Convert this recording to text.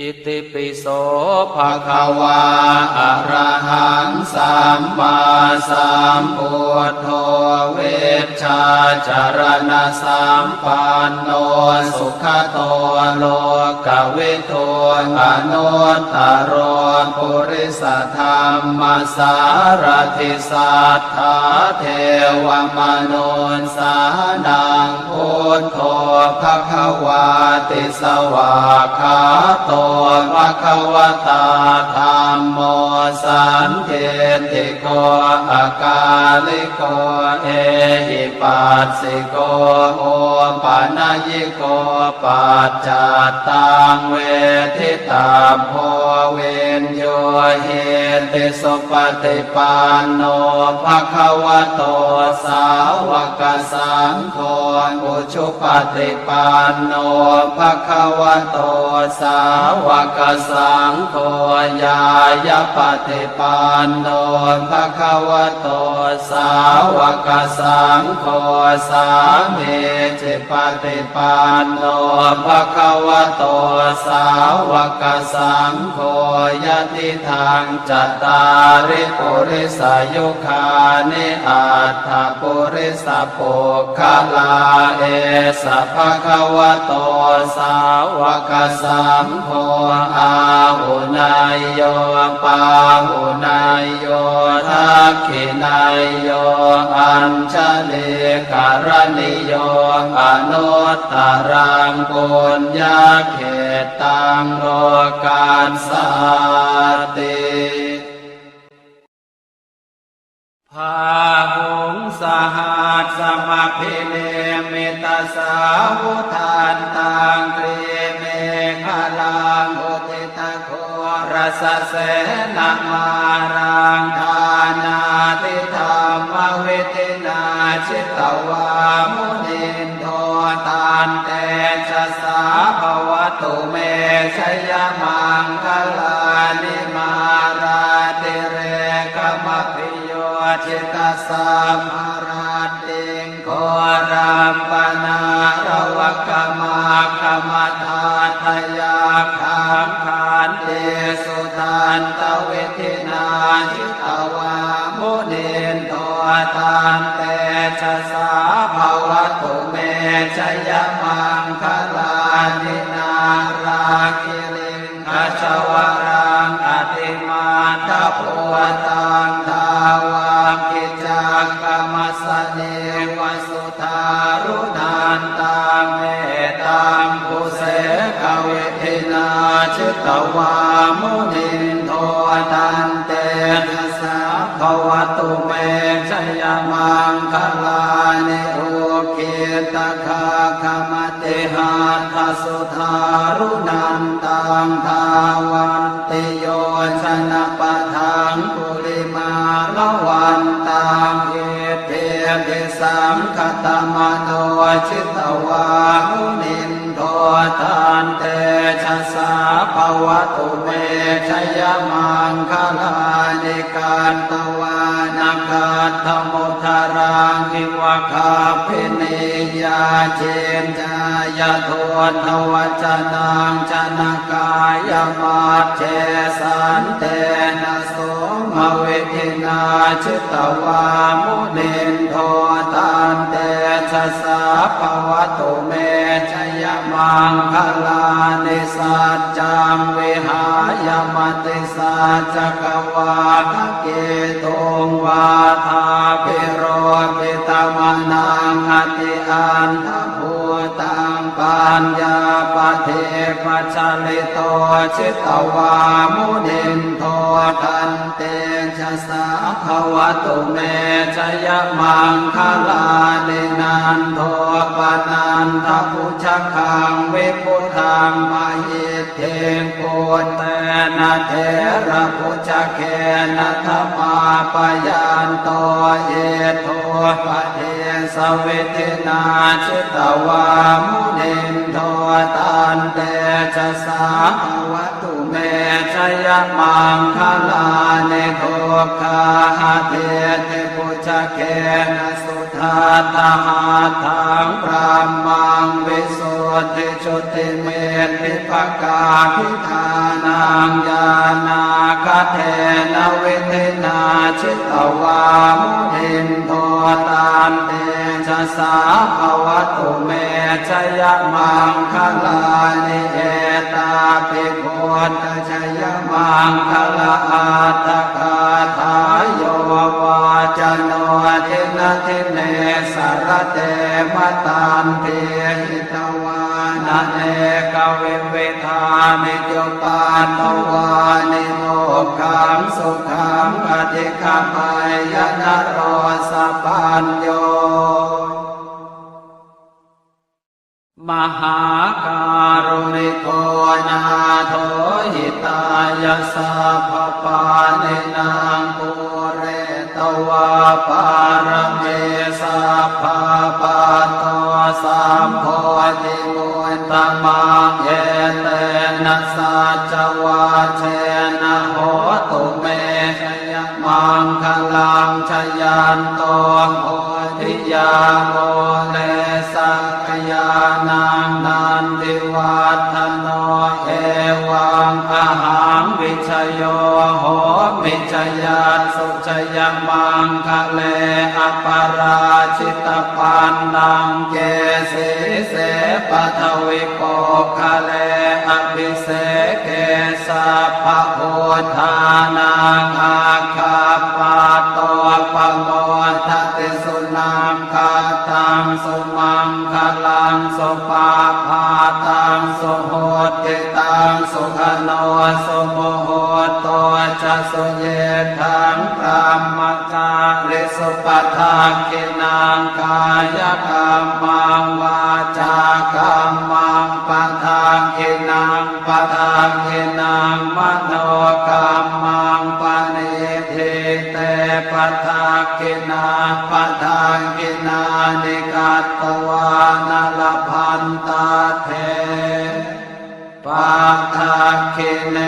อิติปิโสภะคะวาอะระหังสัมมาสัมพุทโธเวชชาจารณสัมปันโนสุขโตโล วิทูอนุตตรโรปุริสธรรมสารทิสัทธาเทวมนุนสานังพุทโธภควาติสวาคาโตภควตาธรรมโมสันเทติโกอากาลิโกเอหิปัสสิโกโอปานยิโกปัจจตตังเวทิตาโพเวนโยเหติสุปฏิปันโนภะคะวะโตสาวกสังโฆอุชุปฏิปันโนภะคะวะโตสาวกสังโฆญายปฏิปันโนภะคะวะโตสาวกสังโฆสามีจิปฏิปันโนภะคะวะโตสาวกสังโฆยติทางจตาริปุริสยุคานิอัตถปุริสปุคลาเอสะภะคะวะโตสาวกสังโฆอาหุนายโยปาหุนายโยทักขินายโยอัญชลิการณิโยอนุตตรังปุญญาเขตังโลกาสสาติภาหุงสหัสสมพิเนมิตาสาวุทานตังกรีเมฆลังอุทิตะโครสเสนามารา สัมภาราติงโครามปนาระวกมาคมตาทยาคังคานเตสุทันตเวทินาจิตวามุนินโทตานเตชะสาภาวตุเมชยมัง ปินาชิตวามุนินโทตันเตชะสาภวตุเมชยมังคลานิโอเกตคาคมเตหาทสุทารุนันตังทาวันติโยชนะปะทังปุริมาละวันตังเอเทติสังคตมโนชิตวาหุ ชยมังคลานิการตวานาคาธมุทารังคิวะคาพินิยาเจนจายาโทนทวัจนังจนกายมาเจสันเตนะโสมเวทินาชิตวามุนินโทตันเต ชะสาภวตุเมชยมังคลานิสัจจังวิหายมติสัจกวาคเกตุงวาทาภิโรปิตมนังอติอันทภูตังปัญญาปเทปัจลิโตชิตวามุนินโทตันเต สาภวตุเมชยมังคลานินันโทปนันทพุชคังเวิพุทังมหิเทปุตเตนะเทระพุชเคนะธรรมาปยันโตเยโทปเทสเวทินาชิตวามุนินโทตันเตชะสาภวต เมชยมังคลานิโคคาหะเทติปุจเคนสุธาตหาทังพรามังวิสุทธิจุติเมติปกาพิธานังยานาคเทนวิเทนาชิตวามุทินโทตามเตชะสาภวตุเมชยมังคลานิเอตาปิโก ขุตชยมังคลาอัตกาทายโยวาจโนทินทิเนสารเตมตันเทหิตวานาเนกเวเวทานิจุปาทวานิโมขังสุขังอธิคามายนโรสปัญโยมหาการุณิโกนา ยาสัพพปาเนนางปุเรตวาปารเมสัพพปะโตสัมโพธิมุตตมังเอเตนะสัจวาเชนะโหตุเมชยมังคลังชยันโตโพธิยาโมเลสักยานังนันติวัฒโน ชยันสุชยมังคะเลอปาราชิตปันดังเกสีเสปะทวิโกคะเลอภิเสเกสัพพะโพธานังอาคาปาโตปะโมทติสุนังคาตังสุมังคลังสุปาพาตังสุโหติตังสุขโนสุโมโห ตัวจะสุเยทังพรหมจาริสุปทากินังกายกรรมังวาจากรรมังปทากินังปทากินังมโนกรรมังปณิทิเตปทากินาปทากินานิกัตตวานลพันตาเทปทาคิเน